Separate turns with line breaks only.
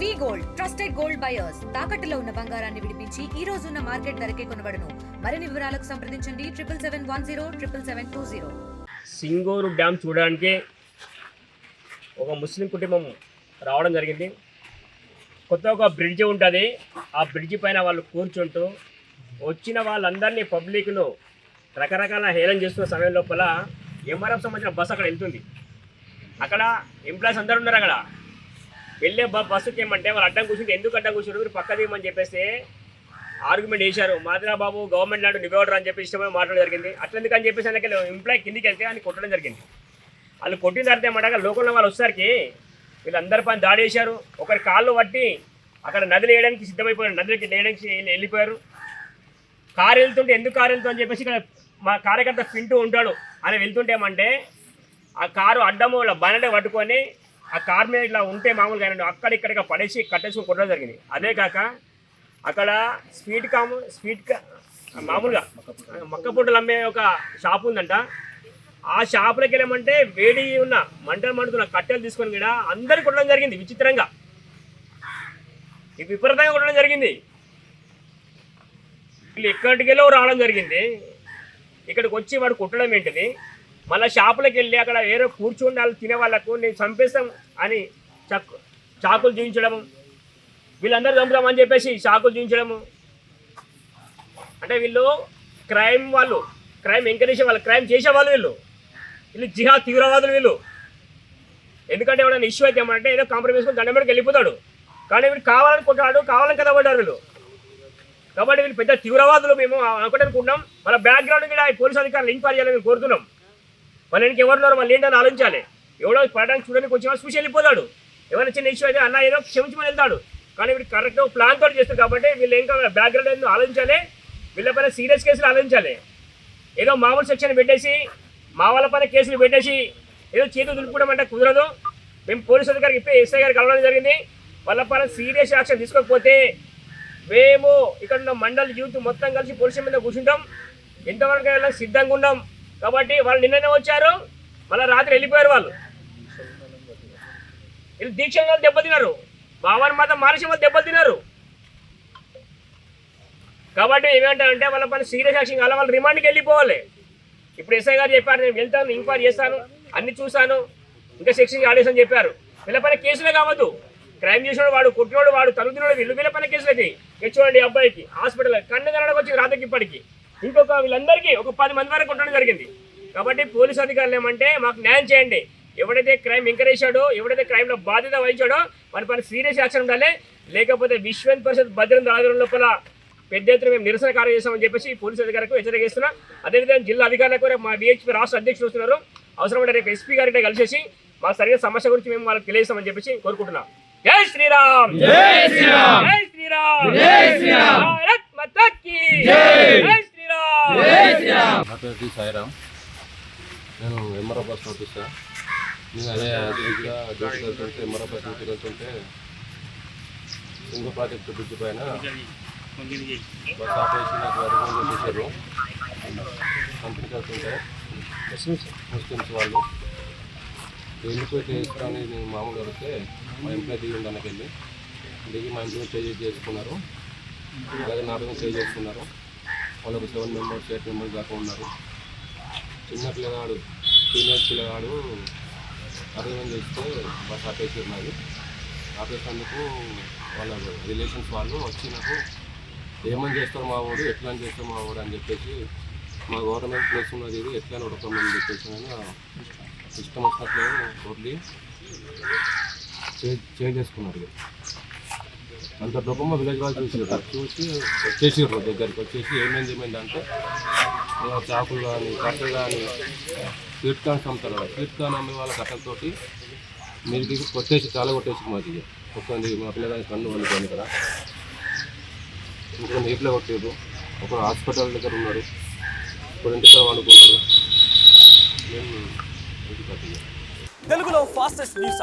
V gold trusted gold buyers తాకట్టులో ఉన్న బంగారాన్ని విడిపించి ఈ రోజు ఉన్న మార్కెట్ ధరకే కొనబడను. మరిన్ని వివరాలకు సంప్రదించండి. Triple seven one zero triple seven two zero
Singur dam చూడడానికి ఒక ముస్లిం కుటుంబం రావడం జరిగింది. కొత్త ఒక బ్రిడ్జ్ ఉంటుంది. ఆ బ్రిడ్జ్ పైన వాళ్ళు కూర్చుంటూ వచ్చిన వాళ్ళందరినీ పబ్లిక్ను రకరకాల హేళన చేస్తున్న సమయం లోపల ఎంఆర్ఎఫ్ సంబంధించిన బస్సు అక్కడ వెళ్తుంది. అక్కడ ఎంప్లాయీస్ అందరు ఉన్నారు అక్కడ. వెళ్ళే బస్సుకి ఏమంటే వాళ్ళు అడ్డం కూర్చుంటే ఎందుకు అడ్డం కూర్చుంటే మీరు పక్క దిగమని చెప్పేసి ఆర్గ్యుమెంట్ చేశారు. మాదిరా బాబు గవర్నమెంట్ లాంటి నిగోడరు అని చెప్పి ఇష్టమైన మాట్లాడడం జరిగింది. అట్లా ఎందుకని చెప్పేసి అందుకే ఎంప్లాయ్ కిందికి వెళ్తే అని కొట్టడం జరిగింది. వాళ్ళు కొట్టిన తర్వాత ఏమంటారు? లోకల్లో వాళ్ళు వచ్చేసరికి వీళ్ళందరి పని దాడి చేశారు ఒకరి కాళ్ళు పట్టి అక్కడ నదిలు వేయడానికి సిద్ధమైపోయారు. నదిలోకి వేయడానికి వెళ్ళిపోయారు. కారు వెళ్తుంటే ఎందుకు కారు వెళ్తుందని అని చెప్పేసి ఇక్కడ మా కార్యకర్త పింటూ ఉంటాడు. అని వెళ్తుంటే ఏమంటే ఆ కారు అడ్డము ఇలా పట్టుకొని ఆ కార్ మీద ఇట్లా ఉంటే మామూలుగా అక్కడ ఇక్కడ పడేసి కట్టేసుకుని కొట్టడం జరిగింది. అదే కాక అక్కడ స్వీట్ కాము స్వీట్ కా మామూలుగా మక్క పుట్టలు అమ్మే ఒక షాప్ ఉందంట. ఆ షాపులోకి వెళ్ళామంటే వేడి ఉన్న మంటలు మండుతున్న కట్టెలు తీసుకొని కూడా అందరు కొట్టడం జరిగింది విచిత్రంగా. ఇది విపరీతంగా కొట్టడం జరిగింది. వీళ్ళు ఎక్కడికెళ్ళో రావడం జరిగింది. ఇక్కడికి వచ్చి వాడు కుట్టడం ఏంటిది? మళ్ళీ షాపులకు వెళ్ళి అక్కడ వేరే కూర్చుని వాళ్ళు తినే వాళ్ళకు నేను చంపేస్తాం అని చక్ చాకులు చూపించడము వీళ్ళందరూ చంపుదామని చెప్పేసి చాకులు చూపించడము అంటే వీళ్ళు క్రైమ్ వాళ్ళు క్రైమ్ ఎంకరేజ్ వాళ్ళు క్రైమ్ చేసేవాళ్ళు వీళ్ళు వీళ్ళు. జిహా తీవ్రవాదులు వీళ్ళు. ఎందుకంటే ఎవడైనా ఇష్యూ అయితే ఏమంటే ఏదో కాంప్రమైజ్ దండం మీదకి వెళ్ళిపోతాడు. కానీ వీళ్ళు కావాలని కొట్టాడు కావాలని కదా పడ్డారు వీళ్ళు. కాబట్టి వీళ్ళు పెద్ద తీవ్రవాదులు మేము ఒకటి అనుకుంటున్నాం వాళ్ళ బ్యాక్గ్రౌండ్ కూడా ఈ పోలీస్ అధికారులు ఎంక్వైరీ చేయాలని కోరుతున్నాం. వాళ్ళు వెనక ఎవరున్నారో మళ్ళీ ఏంటని ఆలోచించాలి? ఎవడో పడడానికి చూడడానికి కొంచెం చూసి వెళ్ళిపోతాడు. ఎవరైనా చిన్న ఇష్యూ అయితే అన్న ఏదో క్షమించమని వెళ్తాడు. కానీ వీడు కరెక్ట్ ప్లాన్ తోటి చేస్తారు కాబట్టి వీళ్ళు ఇంకా బ్యాక్గ్రౌండ్ ఏదో ఆలోచించాలి. వీళ్ళపైన సీరియస్ కేసులు ఆలోచించాలి. ఏదో మామూలు సెక్షన్ పెట్టేసి మా వాళ్ళ పైన కేసులు పెట్టేసి ఏదో చేతులు దులుపుకోవడం అంటే కుదరదు. మేము పోలీసు అధికారికి ఇప్పే ఎస్ఐ గారికి కలవడం జరిగింది. వాళ్ళ పైన సీరియస్ యాక్షన్ తీసుకోకపోతే మేము ఇక్కడ ఉన్న మండల్ యూత్ మొత్తం కలిసి పోలీసు మీద కూర్చుంటాం. ఎంతవరకు వెళ్ళాలి సిద్ధంగా ఉన్నాం కాబట్టి వాళ్ళు నిన్ననే వచ్చారు. మళ్ళీ రాత్రి వెళ్ళిపోయారు వాళ్ళు. వీళ్ళు దీక్ష దెబ్బతిన్నారు. భావన మాత్రం మానసిక వాళ్ళు దెబ్బలు కాబట్టి ఏమంటారంటే వాళ్ళ పని సీరియస్ యాక్షన్ కావాలి వాళ్ళు రిమాండ్కి వెళ్ళిపోవాలి. ఇప్పుడు ఎస్ఐ గారు చెప్పారు నేను వెళ్తాను ఎంక్వైరీ చేస్తాను అన్ని చూశాను. ఇంకా సెక్షన్ ఆడేసి అని చెప్పారు. వీళ్ళ పైన కేసులే కావద్దు. క్రైమ్ చేసినోడు వాడు కొట్టినోడు వాడు తరుగుతున్నాడు వీళ్ళు వీళ్ళ పైన కేసులు అయితే చూడండి అబ్బాయికి హాస్పిటల్ కన్ను కనడానికి వచ్చింది రాత్రికి ఇప్పటికి. ఇంకొక వీళ్ళందరికీ ఒక పది మంది వరకు కొట్టడం జరిగింది. కాబట్టి పోలీసు అధికారులు ఏమంటే మాకు న్యాయం చేయండి. ఎవడైతే క్రైమ్ ఎంకరేజ్ ఎవడైతే క్రైమ్లో బాధ్యత వహించాడో వారి పైన సీరియస్ యాక్షన్ ఉండాలి. లేకపోతే విశ్వ పరిషత్ భద్రత ఆధారం లోపల పెద్ద ఎత్తున మేము నిరసన కార్యం చేస్తామని చెప్పేసి పోలీసు అధికారులకు హెచ్చరిస్తున్నా అదేవిధంగా జిల్లా అధికారులకు రేపు మా డిహెచ్పీ రాష్ట్ర అధ్యక్షులు వస్తున్నారు. అవసరమైన రేపు ఎస్పీ గారితో కలిసేసి మా సరైన సమస్య గురించి మేము వాళ్ళకి తెలియజేస్తామని చెప్పేసి కోరుకుంటున్నాం. జై శ్రీరామ్! జై శ్రీరామ్! జై శ్రీరామ్! జై శ్రీరామ్! భారత్ జై! శ్రీరామ్ జై శ్రీరామ్
నా పేరు టి సాయిరామ్ నేను ఎంఆర్ఓ బస్ నడిపిస్తా నేను అదే అదేగా డ్యూటీకి వెళ్తుంటే ఎంఆర్ఓ బస్ డ్యూటీకి వెళ్తుంటే సింగు ప్రాజెక్టు బ్రిడ్జ్ పైన బస్ ఆపరేషన్ నాకు చేశారు కంపెనీకి వెళ్తుంటే ముస్లిమ్స్ వాళ్ళు. ఎందుకు చేస్తానని నేను మామూలు అడిగితే మా ఎంప్లాయ్ దిగి దానికి వెళ్ళి దిగి మా ఎంప్లాయ్ చేంజ్ చేసుకున్నారు. అలాగే నా చేంజ్ చేసుకున్నారు. వాళ్ళకు సెవెన్ మెంబర్స్ ఎయిట్ మెంబర్స్ దాకా ఉన్నారు. చిన్న పిల్లగాడు సీనియర్ పిల్లగాడు అర్థం చేస్తే బస్ ఆపేసి ఉన్నది ఆపేసినందుకు వాళ్ళ రిలేషన్స్ వాళ్ళు వచ్చి నాకు ఏమని చేస్తారు మా వాడు? ఎట్లా అని చేస్తారు మా వాడు? అని చెప్పేసి మా గవర్నమెంట్ ప్లేస్ ఉన్నది ఇది ఎట్లా ఉడకమని చెప్పేసి నేను ఇష్టం వచ్చినట్లు వదిలి చేంజ్ చేసుకున్నారు. అంత డబ్బమ్మ విలేజ్ వాళ్ళు చూసారు చూసి వచ్చేసారు దగ్గరికి. వచ్చేసి ఏమైంది ఏమైంది అంటే చాకులు కానీ కట్టెలు కానీ స్వీట్ కార్న్స్ అమ్ముతారు కదా. స్వీట్ కార్న్ అమ్మే వాళ్ళ కట్టెలతోటి మీరు కొట్టేసి చాలా కొట్టేసి మాది కొంతమంది మా పిల్లగాని కన్ను వండుకోండి కదా ఇంకొక నీటిలో కొట్టారు ఒకరు హాస్పిటల్ దగ్గర ఉన్నారు. ఇప్పుడు ఇంటికి వండుకున్నారు. మేము
తెలుగులో ఫాస్టెస్ట్ న్యూస్